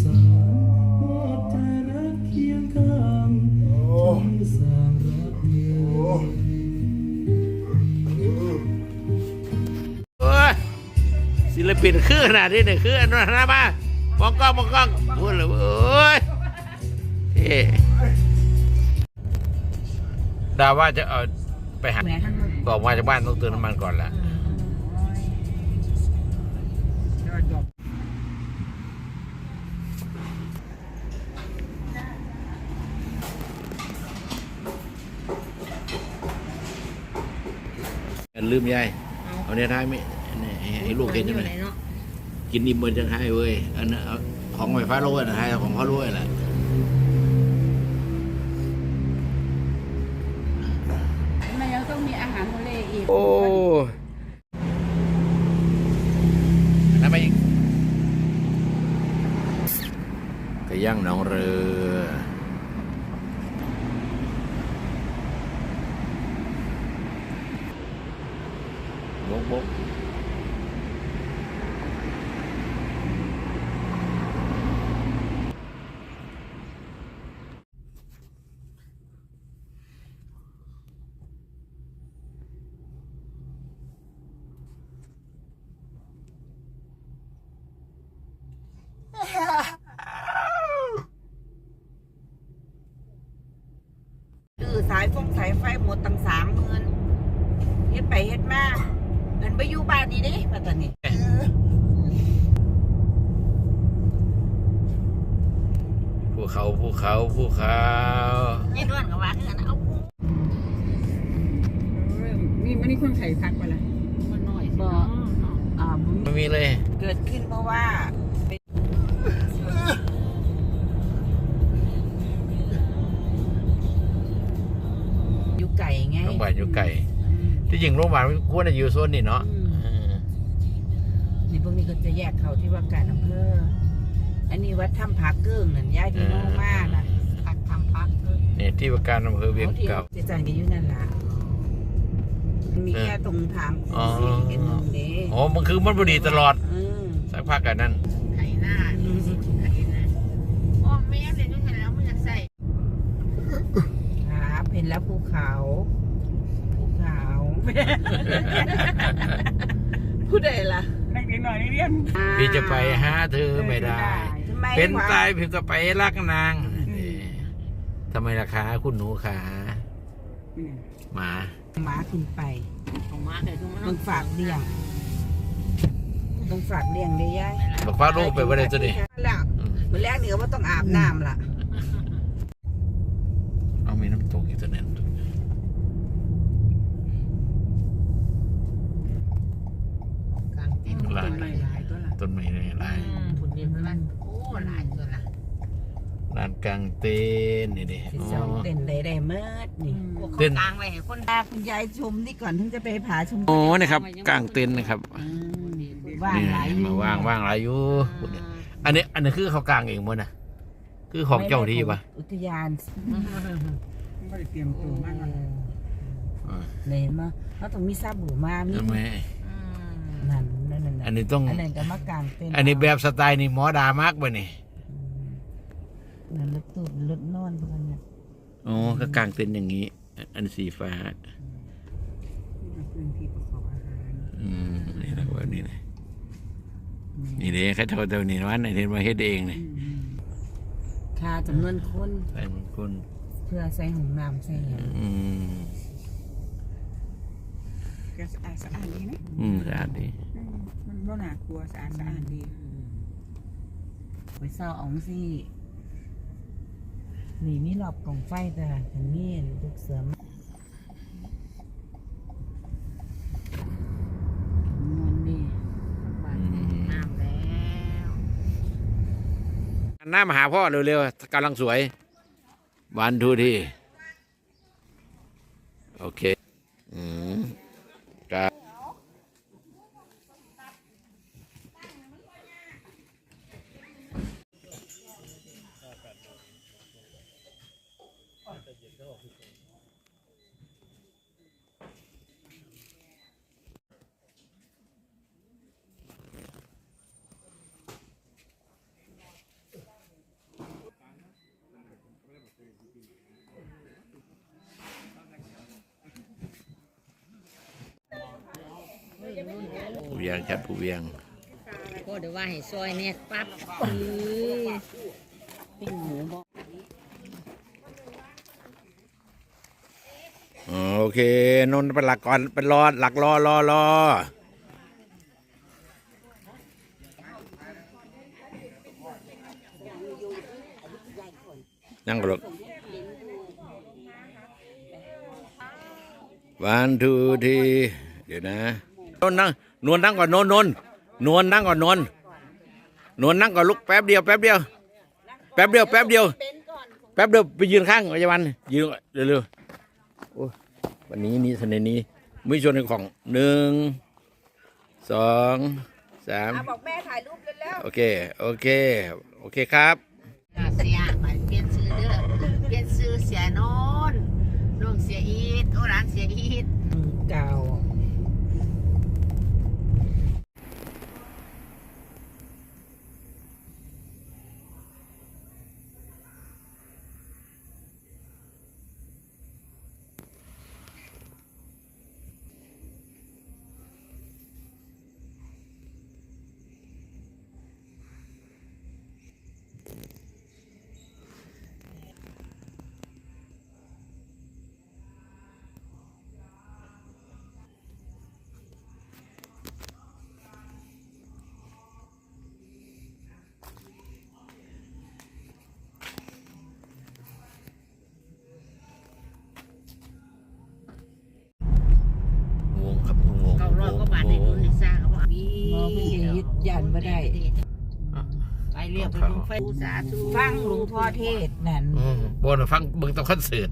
สานมอบใจรักเคียงข้างจนสร้างรักเดียวโอ้ยศิลปินคือขนาดนี้เนี่ยคืออันนั้นนะมามองกล้องมองกล้องพูดเลยโอ้ยเท่ดาว่าจะเอาไปหาแม่ทั้งหมดบอกมาจากบ้านต้องเติมน้ำมันก่อนละ ยอดดอก ลืมยายเอาเนี่ยท้ายไม่เนี่ยให้ลูกเห็นจังเลยเนาะกินอิ่มเบนจังให้เว้ยอันนั้นเอาของไฟฟ้าโลดนะให้ของเขาโลดแหละทำไมเราต้องมีอาหารทะเลอีกโอ้ทำไมอีกไก่ย่างหนองเรือโบกโบกดื้อสายฟงสายไฟหมดตั้งสามหมื่นเฮ็ดไปเฮ็ดมา เพิ่นไปอยู่บ้านนี่เด้ปัตตานีภูเขาภูเขาภูเขานี่ด้วนกับว่าเงินเอานี่มันนี่คนไข่พักไปละมันน้อยบ่อ่าบ่ไม่มีเลย เกิดขึ้นเพราะว่าเป็นอยู่ไก่ไงโรงพยาบาลอยู่ไกล ที่จริงโรงพยาบาลควรจะอยู่โซนนี่เนาะอืมเออนี่พวกนี้ก็จะแยกเขาที่ว่าการอำเภอ อันนี้วัดถ้ำพักเกิ้งนั่นย้ายพี่น้องมากน่ะพักถ้ำพักเกิ้งนี่ที่ว่าการอำเภอเวียงเก่าเจะจ่ายกันอยู่นั่นล่ะมันมีเออแค่ตรงทางอ๋อ สี่เห็นตรงนี้โอ้มันคือมันบดีตลอด อืมสักพักกันนั่นไถหน้าดูสิไถหน้าอ๋อแม่เลยนู่นเห็นแล้วมันอยากใส่ครับเห็นแล้วภูเขาภูเขา พูดได้ล่ะนักเรียนหน่อยนี่เรียนพี่จะไปหาเธอไม่ได้ ทำไมเป็นวะตายพี่ก็ไปรักนางนี่ทำไมล่ะคะคุณหนูขาหมา หมาขึ้นไปของมาแต่ทุกมันต้องฝากเลี้ยงต้องฝากเลี้ยงได้ยายบอกว่าลูกไปว่าได้ตัวนี้แล้วอืม มื้อแรกนี่ก็ว่าต้องอาบน้ำล่ะ เอามีน้ำตกอยู่ตัวนั้น กลางต้นต้นไม้หลาย ตัวละต้นไม้ในลายผลเรียนมันโอ้หลายตัวละลานกลางเต้นนี่ดิสิอ๋สองอเต้นได้ได้เมิดนี่เต้น กลางไว้ให้คนพาคุณยายชมนี่ก่อนถึงจะไปผาชมโอ้นะครับกลางเต็นท์นะครับอืมว่างนี่หลายอยู่มาว่างว่างหลายอยู่อันนี้อันนี้คือเขากลางเองมั้นะคือของเจ้าที่ปะอุทยานไม่ได้เตรียมตัวมากเลยอ่าเลยมาเขาต้องมีซาบูมามีทำไมนั่นนั่นนั่น อันนี้ต้อง อันนั้นก็มากางเต้นอันนี้แบบสไตล์นี่หมอดามากป่ะนี่นั่นรถตู้รถนอนพวกนั้นน่ะโอ้ก็กลางเต็นท์อย่างนี้ อันสีฟ้า พื้นที่ประกอบอาหารอืมนี่แหละแบบนี้เลยนี่เด้เขาเท่าเท่านี้วันไหนเห็นมาเฮ็ดเองเลยค่าจำนวนคนใส่มันคนเพื่อใส่ห้องน้ำใส่หยังอืมก็สะอาดสะอาดดีนะ อืมสะอาดดีมัน บ่น่ากลัวสะอาดสะอาดดีไปเศร้าเอองสินี่มีรอบกองไฟแต่ถึงมีลูกเสือมนอนนี่น้ำแล้วหน้ามาหาพ่อเร็วๆกำลังสวย วันทูทีโอเค อืมครับ แคทผู้เวียงก็เดี๋ยวว่าให้ซอยเนี่ยปั๊บเอ้ยปิ้งหมูบ่อ๋อโอเคนนท์เป็นหลักก่อนเป็นรอหลักรอรอรอนั่งกรกวันทูทีเดี๋ยวนะนนท์นั่ง นวลนั่งก่อนนนท์นนท์นวลนั่งก่อนนนท์นวลนั่งก่อนลุกแป๊บเดียวแป๊บเดียวแป๊บเดียวแป๊บเดียวแป๊บเดียวไปยืนข้างพยาบาลยืนเร็วๆวันนี้นี่สนนี้มุ้ยชนของหนึ่งสองสามอะบอกแม่ถ่ายรูปแล้วโอเคโอเคโอเคครับเสียไปเปลี่ยนชื่อเด้อเปลี่ยนชื่อเสียโนนน้องเสียอีทโอ้ร้านเสียอีทเก่า มีมองไม่ได้ยึดยันบ่ได้ ไปเรียกไปดูไฟสาธุฟังหลวงพ่อเทศน์นั่นบนฟังเบิ่งตอนคอนเสิร์ต